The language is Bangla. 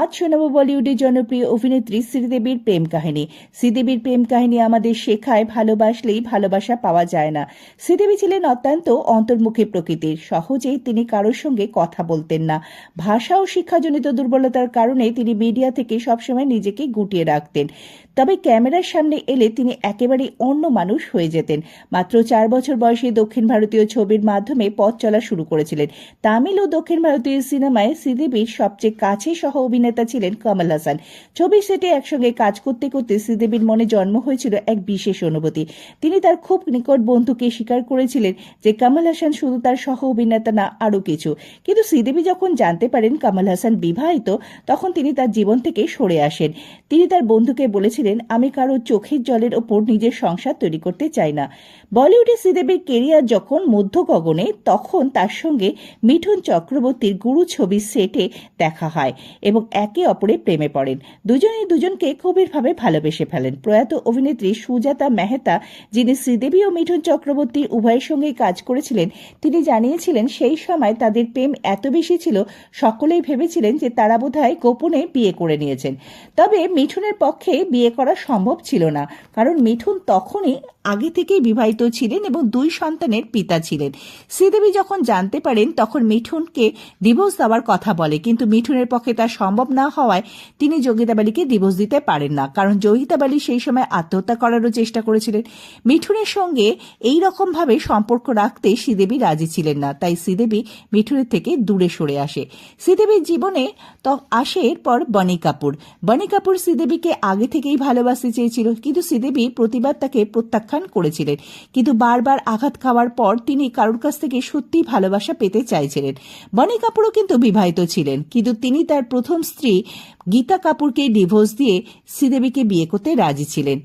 আজ শোনাব বলিউডের জনপ্রিয় অভিনেত্রী শ্রীদেবীর প্রেম কাহিনী। শ্রীদেবীর প্রেম কাহিনী আমাদের শেখায়, ভালোবাসলেই ভালোবাসা পাওয়া যায় না। শ্রীদেবী ছিলেন অত্যন্ত অন্তর্মুখী প্রকৃতির। সহজেই তিনি কারোর সঙ্গে কথা বলতেন না। ভাষা ও শিক্ষাজনিত দুর্বলতার কারণে তিনি মিডিয়া থেকে সবসময় নিজেকে গুটিয়ে রাখতেন। তবে ক্যামেরার সামনে এলে তিনি একেবারেই অন্য মানুষ হয়ে যেতেন। মাত্র চার বছর বয়সে দক্ষিণ ভারতীয় ছবির মাধ্যমে পথ চলা শুরু করেছিলেন। তামিল ও দক্ষিণ ভারতীয় সিনেমায় শ্রীদেবীর সবচেয়ে কাছে সহ অভিনেতা ছিলেন কমল হাসান। ছবির সেটে একসঙ্গে কাজ করতে করতে শ্রীদেবীর মনে জন্ম হয়েছিল এক বিশেষ অনুভূতি। তিনি তার খুব নিকট বন্ধুকে স্বীকার করেছিলেন যে কমল হাসান শুধু তার সহ অভিনেতা না, আরও কিছু। কিন্তু শ্রীদেবী যখন জানতে পারেন কমল হাসান বিবাহিত, তখন তিনি তার জীবন থেকে সরে আসেন। তিনি তার বন্ধুকে বলেছিলেন আমি কারও চোখের জলের ওপর নিজের সংসার তৈরি করতে চাই না। বলিউডে শ্রীদেবীর কেরিয়ার যখন মধ্য গগনে তখন তার সঙ্গে মিঠুন চক্রবর্তীর গুরু ছবি সেটে দেখা হয় এবং একে অপরের প্রেমে পড়েন। দুজনেই দুজনকে গভীরভাবে ভালোবেসে ফেলেন। প্রয়াত অভিনেত্রী সুজাতা মেহতা, যিনি শ্রীদেবী ও মিঠুন চক্রবর্তীর উভয়ের সঙ্গেই কাজ করেছিলেন, তিনি জানিয়েছিলেন, সেই সময় তাদের প্রেম এত বেশি ছিল, সকলেই ভেবেছিলেন যে তারা বোধহয় গোপনে বিয়ে করে নিয়েছেন। তবে মিঠুনের পক্ষে বিয়ে করা সম্ভব ছিল না। কারণ মিঠুন তখনই আগে থেকেই বিবাহিত ছিলেন এবং দুই সন্তানের পিতা ছিলেন। শ্রীদেবী যখন জানতে পারেন, তখন মিঠুনকে ডিভোর্স দেওয়ার কথা বলে। কিন্তু মিঠুনের পক্ষে তা সম্ভব না হওয়ায় তিনি যোগিতা বালিকে ডিভোর্স দিতে পারেন না। কারণ যোগিতা বালি সেই সময় আত্মহত্যা করারও চেষ্টা করেছিলেন। মিঠুনের সঙ্গে এই রকম ভাবে সম্পর্ক রাখতে শ্রীদেবী রাজি ছিলেন না। তাই শ্রীদেবী মিঠুনের থেকে দূরে সরে আসে। শ্রীদেবীর জীবনে আসে এরপর বনি কাপুর। বনি কাপুর শ্রীদেবীকে আগে থেকেই ভালোবাসতে চেয়েছিল। কিন্তু শ্রীদেবী প্রতিবার তাকে প্রত্যাখ্যান করেছিলেন। কিন্তু বারবার আঘাত খাওয়ার পর তিনি কারোর কাছ থেকে সত্যি ভালোবাসা পেতে চাইছিলেন। বনি কাপুরও কিন্তু বিবাহিত ছিলেন। কিন্তু তিনি তার প্রথম স্ত্রী গীতা কাপুরকে ডিভোর্স দিয়ে শ্রীদেবীকে বিয়ে করতে রাজি ছিলেন।